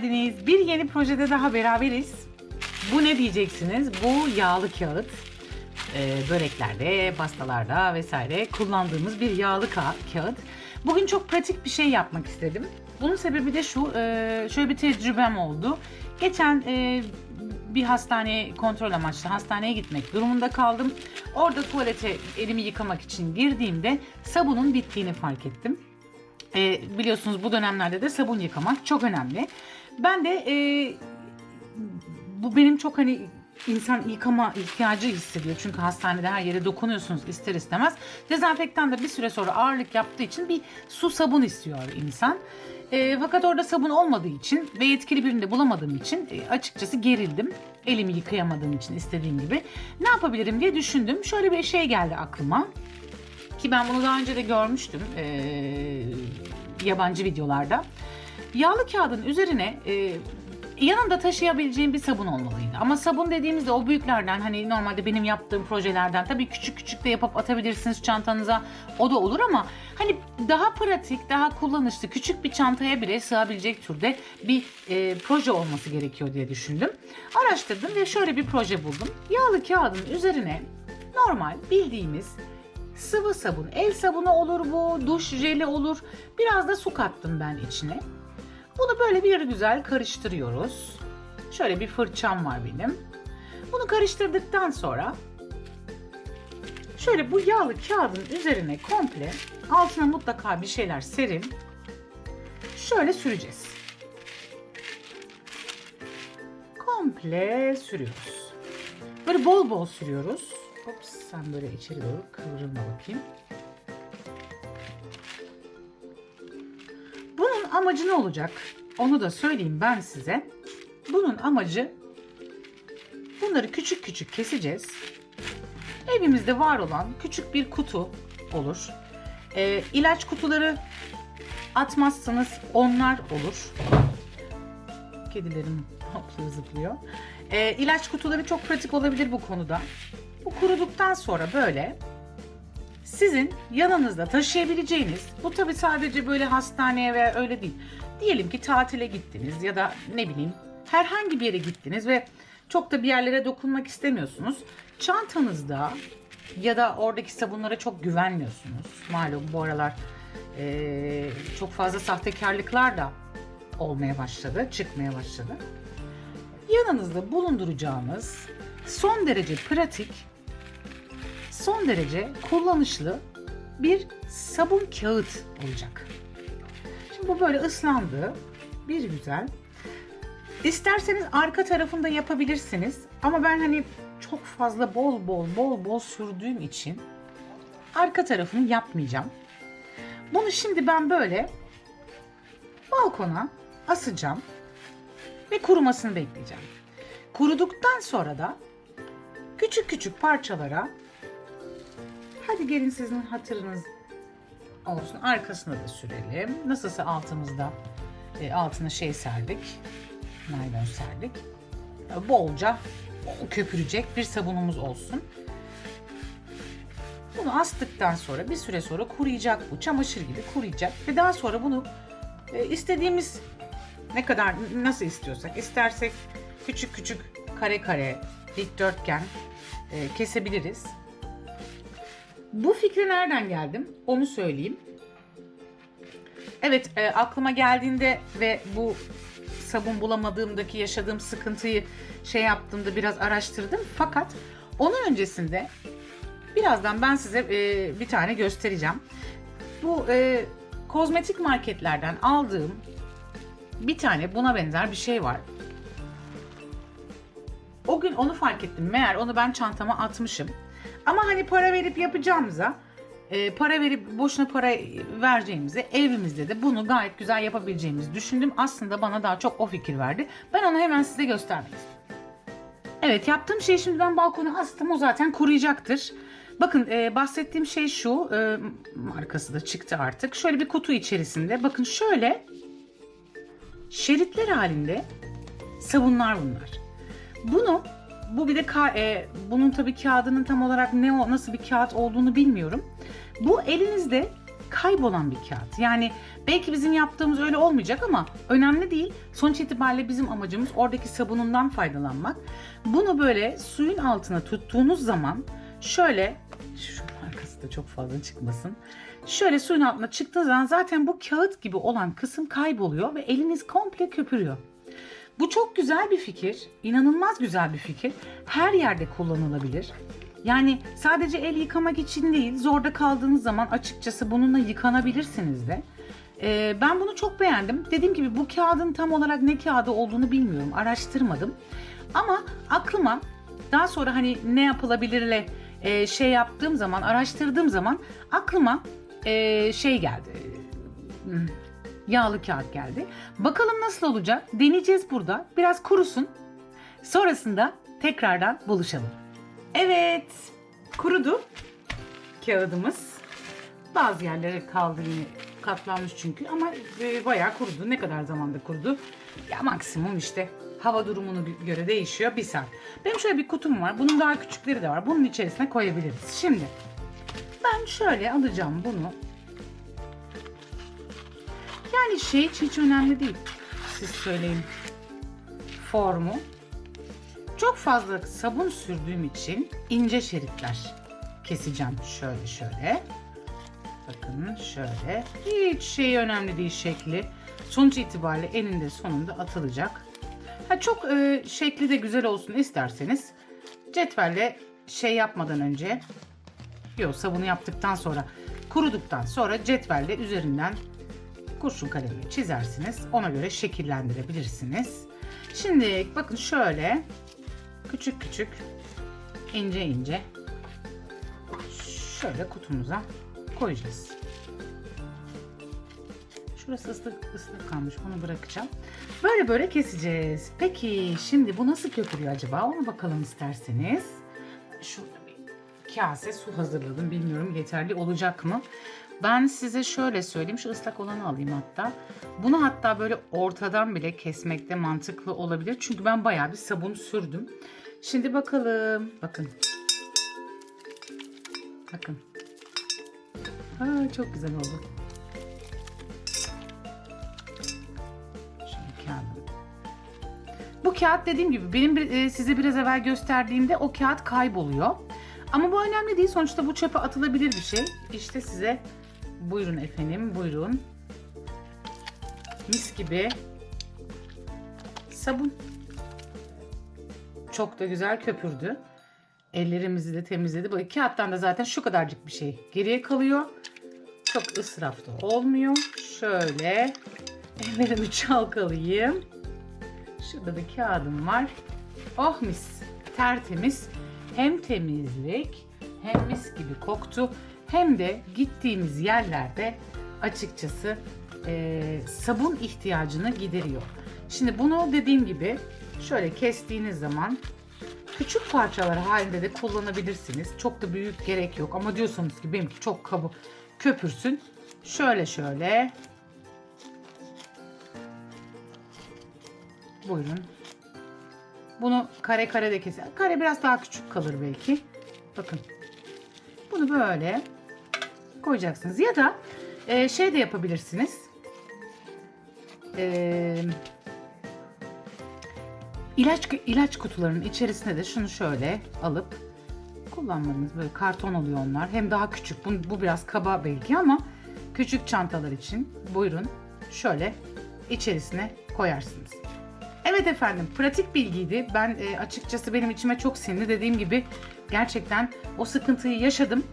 Geldiniz. Bir yeni projede daha beraberiz. Bu ne diyeceksiniz? Bu yağlı kağıt. Ee, böreklerde, pastalarda vesaire kullandığımız bir yağlı ka- kağıt. Bugün çok pratik bir şey yapmak istedim. Bunun sebebi de şu, e, şöyle bir tecrübem oldu. Geçen e, bir hastaneye kontrol amaçlı hastaneye gitmek durumunda kaldım. Orada tuvalete elimi yıkamak için girdiğimde sabunun bittiğini fark ettim. E, biliyorsunuz bu dönemlerde de sabun yıkamak çok önemli. Ben de e, bu benim çok hani insan yıkama ihtiyacı hissediyor. Çünkü hastanede her yere dokunuyorsunuz ister istemez. Dezenfektan da bir süre sonra ağırlık yaptığı için bir su sabun istiyor insan. E, fakat orada sabun olmadığı için ve yetkili birini de bulamadığım için e, açıkçası gerildim. Elimi yıkayamadığım için istediğim gibi. Ne yapabilirim diye düşündüm. Şöyle bir şey geldi aklıma. Ki ben bunu daha önce de görmüştüm eee, yabancı videolarda. Yağlı kağıdın üzerine eee, yanında taşıyabileceğim bir sabun olmalıydı. Ama sabun dediğimizde o büyüklerden hani normalde benim yaptığım projelerden tabii küçük küçük de yapıp atabilirsiniz çantanıza. O da olur ama hani daha pratik, daha kullanışlı küçük bir çantaya bile sığabilecek türde bir eee, proje olması gerekiyor diye düşündüm. Araştırdım ve şöyle bir proje buldum. Yağlı kağıdın üzerine normal bildiğimiz Sıvı sabun, el sabunu olur bu, duş jeli olur. Biraz da su kattım ben içine. Bunu böyle bir güzel karıştırıyoruz. Şöyle bir fırçam var benim. Bunu karıştırdıktan sonra şöyle bu yağlı kağıdın üzerine komple altına mutlaka bir şeyler serin. Şöyle süreceğiz. Komple sürüyoruz. Böyle bol bol sürüyoruz. Hops sen böyle içeri doğru kıvrılma bakayım. Amacı ne olacak? Onu da söyleyeyim ben size. Bunun amacı bunları küçük küçük keseceğiz. Evimizde var olan küçük bir kutu olur. Ee, ilaç kutuları atmazsanız onlar olur. Kedilerim hoplıyor zıplıyor. Ee, ilaç kutuları çok pratik olabilir bu konuda. Bu kuruduktan sonra böyle sizin yanınızda taşıyabileceğiniz, bu tabi sadece böyle hastaneye veya öyle değil. Diyelim ki tatile gittiniz ya da ne bileyim herhangi bir yere gittiniz ve çok da bir yerlere dokunmak istemiyorsunuz. Çantanızda ya da oradaki sabunlara çok güvenmiyorsunuz. Malum bu aralar eee, çok fazla sahtekarlıklar da olmaya başladı, çıkmaya başladı. Yanınızda bulunduracağınız son derece pratik, son derece kullanışlı bir sabun kağıt olacak. Şimdi bu böyle ıslandı. Bir güzel. İsterseniz arka tarafında yapabilirsiniz. Ama ben hani çok fazla bol bol bol bol sürdüğüm için arka tarafını yapmayacağım. Bunu şimdi ben böyle balkona asacağım ve kurumasını bekleyeceğim. Kuruduktan sonra da küçük küçük parçalara hadi gelin sizin hatırınız olsun arkasına da sürelim. Nasılsa altımızda e, altına şey serdik. Naylon serdik. E, Bolca bol köpürecek bir sabunumuz olsun. Bunu astıktan sonra bir süre sonra kuruyacak bu. Çamaşır gibi kuruyacak ve daha sonra bunu e, istediğimiz ne kadar nasıl istiyorsak istersek küçük küçük kare kare dikdörtgen e, kesebiliriz. Bu fikre nereden geldim? Onu söyleyeyim. Evet e, aklıma geldiğinde ve bu sabun bulamadığımdaki yaşadığım sıkıntıyı şey yaptığımda biraz araştırdım. Fakat onun öncesinde birazdan ben size e, bir tane göstereceğim. Bu e, kozmetik marketlerden aldığım bir tane buna benzer bir şey var. O gün onu fark ettim. Meğer onu ben çantama atmışım. Ama hani para verip yapacağımıza e, para verip boşuna para vereceğimize evimizde de bunu gayet güzel yapabileceğimizi düşündüm. Aslında bana daha çok o fikir verdi. Ben onu hemen size göstermek istiyorum. Evet yaptığım şeyi şimdi ben balkona astım. O zaten kuruyacaktır. Bakın e, bahsettiğim şey şu. E, markası da çıktı artık. Şöyle bir kutu içerisinde. Bakın şöyle şeritler halinde sabunlar bunlar. Bunu bu bir de ka- e, bunun tabii kağıdının tam olarak ne o nasıl bir kağıt olduğunu bilmiyorum. Bu elinizde kaybolan bir kağıt. Yani belki bizim yaptığımız öyle olmayacak ama önemli değil. Sonuç itibariyle bizim amacımız oradaki sabunundan faydalanmak. Bunu böyle suyun altına tuttuğunuz zaman şöyle şu arkası da çok fazla çıkmasın. Şöyle suyun altına çıktığı zaman zaten bu kağıt gibi olan kısım kayboluyor ve eliniz komple köpürüyor. Bu çok güzel bir fikir. inanılmaz güzel bir fikir. Her yerde kullanılabilir. Yani sadece el yıkamak için değil, zorda kaldığınız zaman açıkçası bununla yıkanabilirsiniz de. Ee, ben bunu çok beğendim. Dediğim gibi bu kağıdın tam olarak ne kağıdı olduğunu bilmiyorum, araştırmadım. Ama aklıma daha sonra hani ne yapılabilirle e, şey yaptığım zaman, araştırdığım zaman aklıma e, şey geldi. Yağlı kağıt geldi. Bakalım nasıl olacak? Deneyeceğiz burada. Biraz kurusun. Sonrasında tekrardan buluşalım. Evet, kurudu kağıdımız. Bazı yerlere kaldı yine katlanmış çünkü ama e, bayağı kurudu. Ne kadar zamanda kurudu? Ya maksimum işte hava durumunu gö- göre değişiyor bir saat. Benim şöyle bir kutum var. Bunun daha küçükleri de var. Bunun içerisine koyabiliriz. Şimdi ben şöyle alacağım bunu. Yani şey hiç, önemli değil. Siz söyleyin. Formu. Çok fazla sabun sürdüğüm için ince şeritler keseceğim. Şöyle şöyle. Bakın şöyle. Hiç şey önemli değil şekli. Sonuç itibariyle eninde sonunda atılacak. Ha çok e, şekli de güzel olsun isterseniz cetvelle şey yapmadan önce yok sabunu yaptıktan sonra kuruduktan sonra cetvelle üzerinden kurşun kalemle çizersiniz. Ona göre şekillendirebilirsiniz. Şimdi bakın şöyle küçük küçük ince ince şöyle kutumuza koyacağız. Şurası ıslık, ıslık kalmış. Bunu bırakacağım. Böyle böyle keseceğiz. Peki şimdi bu nasıl köpürüyor acaba? Ona bakalım isterseniz. Şurada bir kase su hazırladım. Bilmiyorum yeterli olacak mı? Ben size şöyle söyleyeyim. Şu ıslak olanı alayım hatta. Bunu hatta böyle ortadan bile kesmekte mantıklı olabilir. Çünkü ben bayağı bir sabun sürdüm. Şimdi bakalım. Bakın. Bakın. Aa, çok güzel oldu. Şöyle kağıdım. Bu kağıt dediğim gibi benim e, size biraz evvel gösterdiğimde o kağıt kayboluyor. Ama bu önemli değil. Sonuçta bu çöpe atılabilir bir şey. İşte size buyurun efendim buyurun. Mis gibi sabun. Çok da güzel köpürdü. Ellerimizi de temizledi. Böyle kağıttan da zaten şu kadarcık bir şey geriye kalıyor. Çok ısrafta olmuyor. Şöyle ellerimi çalkalayayım. Şurada da kağıdım var. Oh mis. Tertemiz. Hem temizlik hem mis gibi koktu. Hem de gittiğimiz yerlerde açıkçası eee, sabun ihtiyacını gideriyor. Şimdi bunu dediğim gibi şöyle kestiğiniz zaman küçük parçalar halinde de kullanabilirsiniz. Çok da büyük gerek yok ama diyorsanız ki benimki çok kabı köpürsün. Şöyle şöyle. Buyurun. Bunu kare kare de keser. Kare biraz daha küçük kalır belki. Bakın. Bunu böyle koyacaksınız. Ya da e, şey de yapabilirsiniz. Eee İlaç ilaç kutularının içerisine de şunu şöyle alıp kullanmanız böyle karton oluyor onlar. Hem daha küçük. Bu, bu biraz kaba belki ama küçük çantalar için buyurun şöyle içerisine koyarsınız. Evet efendim pratik bilgiydi. Ben e, açıkçası benim içime çok sindi. Dediğim gibi gerçekten o sıkıntıyı yaşadım.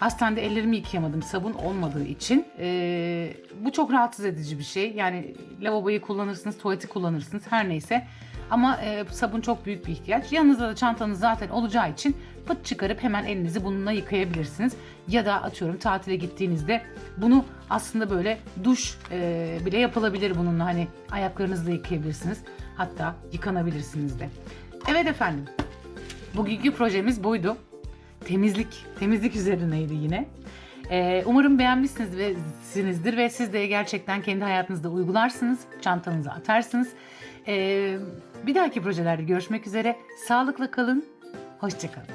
Hastanede ellerimi yıkayamadım sabun olmadığı için. Ee, bu çok rahatsız edici bir şey. Yani lavaboyu kullanırsınız, tuvaleti kullanırsınız her neyse. Ama e, sabun çok büyük bir ihtiyaç. Yanınızda da çantanız zaten olacağı için pıt çıkarıp hemen elinizi bununla yıkayabilirsiniz. Ya da atıyorum tatile gittiğinizde bunu aslında böyle duş e, bile yapılabilir bununla. Hani ayaklarınızla yıkayabilirsiniz. Hatta yıkanabilirsiniz de. Evet efendim. Bugünkü projemiz buydu temizlik, temizlik üzerineydi yine. Ee, umarım beğenmişsinizdir ve siz de gerçekten kendi hayatınızda uygularsınız, çantanıza atarsınız. Ee, bir dahaki projelerde görüşmek üzere. Sağlıkla kalın, hoşçakalın.